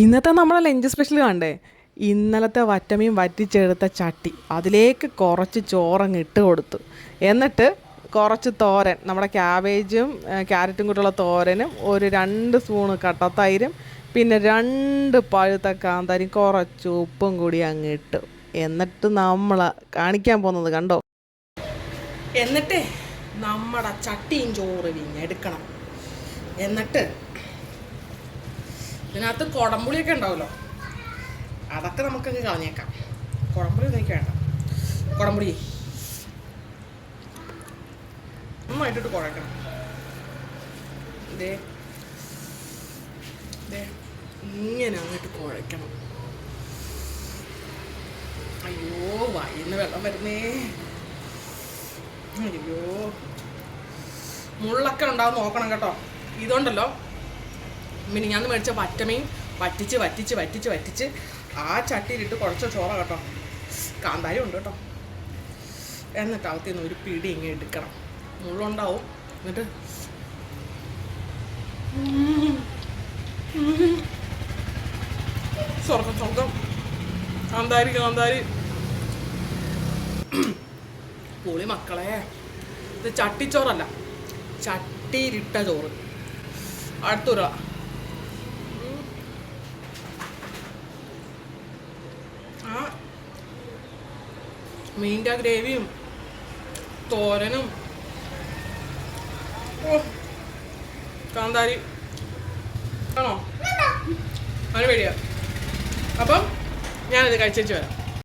ഇന്നത്തെ നമ്മളെ lunch special കണ്ടേ? ഇന്നലത്തെ വറ്റമീൻ വറ്റിച്ചെടുത്ത ചട്ടി. അതിലേക്ക് കുറച്ച് ചോറങ്ങ് ഇട്ട് കൊടുത്തു. എന്നിട്ട് കുറച്ച് തോരൻ നമ്മുടെ ക്യാബേജും ക്യാരറ്റും കൂട്ടുള്ള തോരനും ഒരു രണ്ട് സ്പൂണ് കട്ടത്തൈരും പിന്നെ രണ്ട് പഴുത്ത കാന്താരി കുറച്ച് ഉപ്പും കൂടി അങ്ങ് ഇട്ടു. എന്നിട്ട് നമ്മൾ കാണിക്കാൻ പോകുന്നത് കണ്ടോ? എന്നിട്ട് നമ്മുടെ ചട്ടിയും ചോറ് വിഞ്ഞെടുക്കണം എന്നിട്ട് ഇതിനകത്ത് കുടംപുളിയൊക്കെ ഉണ്ടാവുമല്ലോ. അതൊക്കെ നമുക്കങ്ങ് കളഞ്ഞേക്കാം. കുടംപുളി ഒന്നും വേണ്ട. കുടംപുളി. നന്നായിട്ടിട്ട് കുഴക്കണം ഇങ്ങനെ അങ്ങോട്ട് കുഴക്കണം അയ്യോ വായിന്ന് വെള്ളം വരുന്നേ. അയ്യോ. മുള്ളൊക്കെ ഉണ്ടാവും നോക്കണം കേട്ടോ. ഇതുണ്ടല്ലോ. ഞാൻ മേടിച്ച വറ്റമീൻ വറ്റിച്ച് വറ്റിച്ച് വറ്റിച്ച് വറ്റിച്ച് ആ ചട്ടിയിലിട്ട് കുറച്ച് ചോറ കേട്ടോ. കാന്താരി ഉണ്ട് കേട്ടോ. എന്നിട്ട് അകത്ത് ഒരു പിടി ഇങ്ങനെ എടുക്കണം. മുള്ളുണ്ടാവും. എന്നിട്ട് സ്വർഗം സ്വർഗം കാന്താരി കാന്താരി. പൊളി മക്കളെ. ഇത് ചട്ടിച്ചോറല്ല. ചട്ടിയിലിട്ട ചോറ്. അടുത്തൊരു ആ മീന്റെ ഗ്രേവിയും തോരനും. കാന്താരി. ആണോ? അതിന് പേടിയാ. അപ്പം ഞാനിത് കഴിച്ചേച്ച് വരാം.